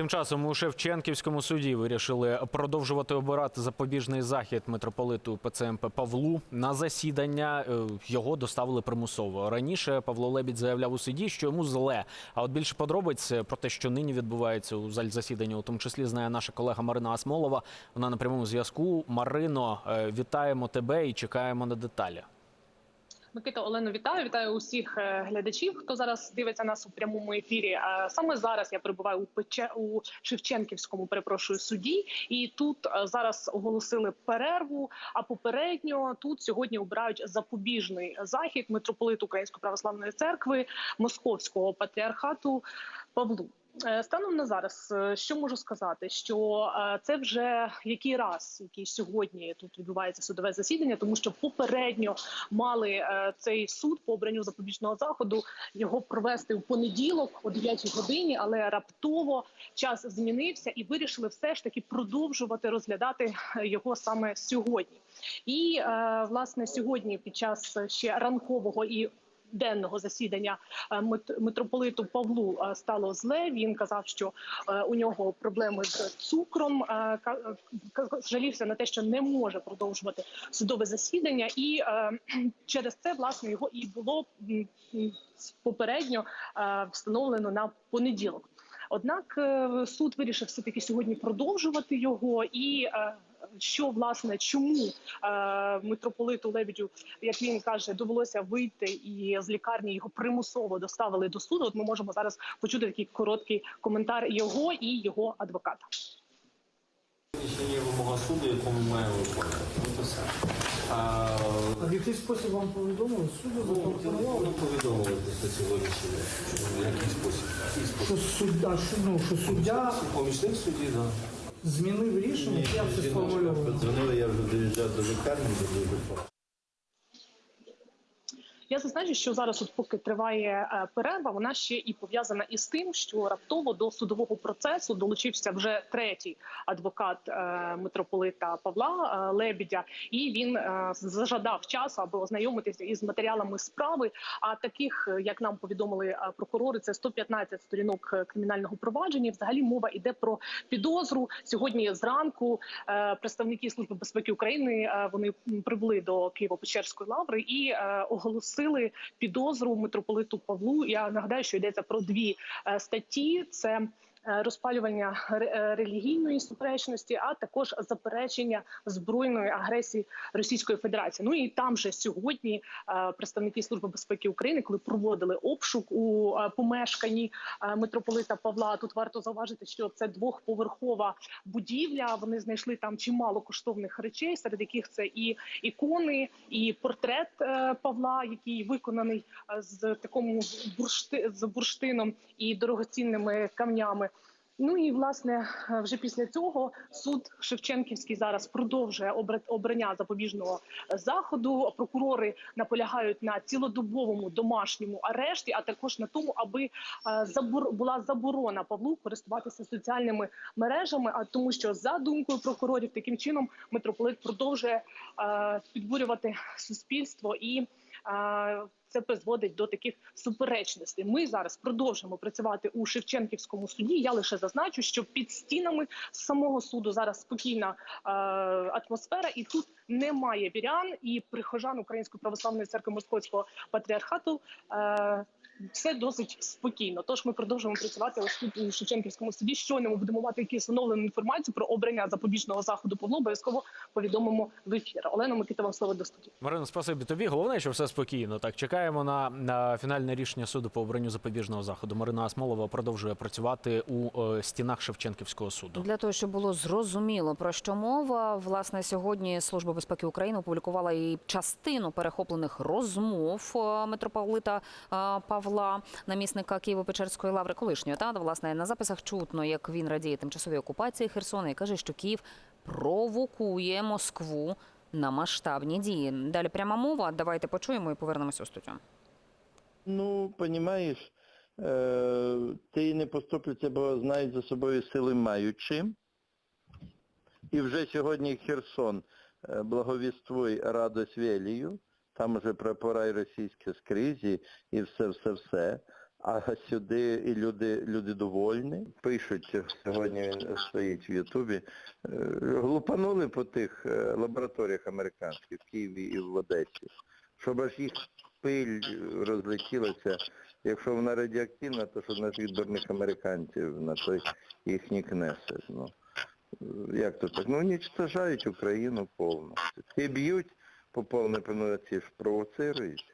Тим часом у Шевченківському суді вирішили продовжувати обирати запобіжний захід митрополиту ПЦМП Павлу. На засідання е, його доставили примусово. Раніше Павло Лебідь заявляв у суді, що йому зле. А от більше подробиць про те, що нині відбувається у залі засідання, у тому числі знає наша колега Марина Асмолова. Вона на прямому зв'язку. Марино, е, вітаємо тебе і чекаємо на деталі. Микита Олено, вітаю. Вітаю усіх е, глядачів, хто зараз дивиться нас у прямому ефірі. Е, Саме зараз я перебуваю у Пече у Шевченківському перепрошую суді, і тут е, зараз оголосили перерву. А попередньо тут сьогодні обирають запобіжний захід митрополит Української православної церкви Московського патріархату Павлу. Е, Станом на зараз, е, що можу сказати, що е, це вже який раз, який сьогодні тут відбувається судове засідання, тому що попередньо мали цей суд по обранню запобіжного заходу його провести у понеділок о 9 годині, але раптово час змінився і вирішили все ж таки продовжувати розглядати його саме сьогодні. І власне сьогодні, під час ще ранкового і денного засідання е, митрополиту Павлу е, стало зле. Він казав, що е, у нього проблеми з цукром. Жалівся на те, що не може продовжувати судове засідання, і через це власне його і було попередньо встановлено на понеділок. Однак суд вирішив все таки сьогодні продовжувати його і. Що власне чому е, митрополиту Лебідю, як він каже, довелося вийти і з лікарні його примусово доставили до суду? От ми можемо зараз почути такий короткий коментар його і його адвоката. Є вимога суду, яку ми маємо виконувати. Ну. А, в який спосіб вам повідомили? Суду ну, запропонували? ну, повідомили на сьогоднішній день. Ну, Який спосіб? Який Що суддя, що, ну, що суддя Помічник судді, так. Змінив рішення, як це сформулював. Дзвонили, я вже доїжджав до лікарні, до дуже Я зазначу, що зараз, от поки триває е, перерва, вона ще і пов'язана із тим, що раптово до судового процесу долучився вже третій адвокат е, митрополита Павла е, Лебідя, і він зажадав часу, аби ознайомитися із матеріалами справи. А таких, як нам повідомили прокурори, це 115 сторінок кримінального провадження. Взагалі мова йде про підозру. Сьогодні зранку представники служби безпеки України вони прибули до Києво-Печерської лаври і е, оголосили підозру митрополиту Павлу. Я нагадаю, що йдеться про дві е, статті: це розпалювання ре- е, релігійної суперечності, а також заперечення збройної агресії Російської Федерації. Ну і там же сьогодні е, представники служби безпеки України, коли проводили обшук у е, помешканні е, митрополита Павла. Тут варто зауважити, що це двохповерхова будівля. Вони знайшли там чимало коштовних речей, серед яких це і ікони, і портрет е, Павла, який виконаний е, з такому буршти з бурштином і дорогоцінними камнями. Ну і власне е, вже після цього суд Шевченківський зараз продовжує обра- обрання запобіжного е, заходу. Прокурори наполягають на цілодобовому домашньому арешті, а також на тому, аби е, була заборона Павлу користуватися соціальними мережами. А тому, що за думкою прокурорів, таким чином митрополит продовжує підбурювати суспільство і. Це призводить до таких суперечностей. Ми зараз продовжуємо працювати у Шевченківському суді. Я лише зазначу, що під стінами самого суду зараз спокійна атмосфера, і тут немає вірян і прихожан Української православної церкви Московського патріархату. Все досить спокійно. Тож ми продовжуємо працювати ось тут у Шевченківському суді. Щойно ми будемо мати якісь оновлену інформацію про обрання запобіжного заходу Павло. Обов'язково повідомимо в ефір. Олена Микита, вам слово до студії. Марино, спасибі тобі. Головне, що все спокійно. Так, чекаємо на, на фінальне рішення суду по обранню запобіжного заходу. Марина Асмолова продовжує працювати у е, стінах Шевченківського суду. Для того, щоб було зрозуміло про що мова, власне, сьогодні Служба безпеки України опублікувала і частину перехоплених розмов е, митрополита е, Павла, намісника Києво-Печерської лаври, колишнього та власне на записах чутно, як він радіє тимчасовій окупації Херсона і каже, що Київ провокує Москву на масштабні дії. Далі пряма мова. Давайте почуємо і повернемося у студію. Ну, понімаєш, е, ти не поступляться, бо знають за собою сили маючи. І вже сьогодні Херсон е, благовіствуй радость велію, там уже прапора й російські скрізі і все-все-все. А сюди і люди, люди довольні. Пишуть, сьогодні він стоїть в Ютубі. е, Глупанули по тих е, лабораторіях американських в Києві і в Одесі. Щоб аж їх пиль розлетілася. Якщо вона радіоактивна, то що на тих дурних американців на той їхній кнесет. Ну, е, як то так? Ну, уничтожають Україну повністю. І б'ють по повній пануці провоцирують.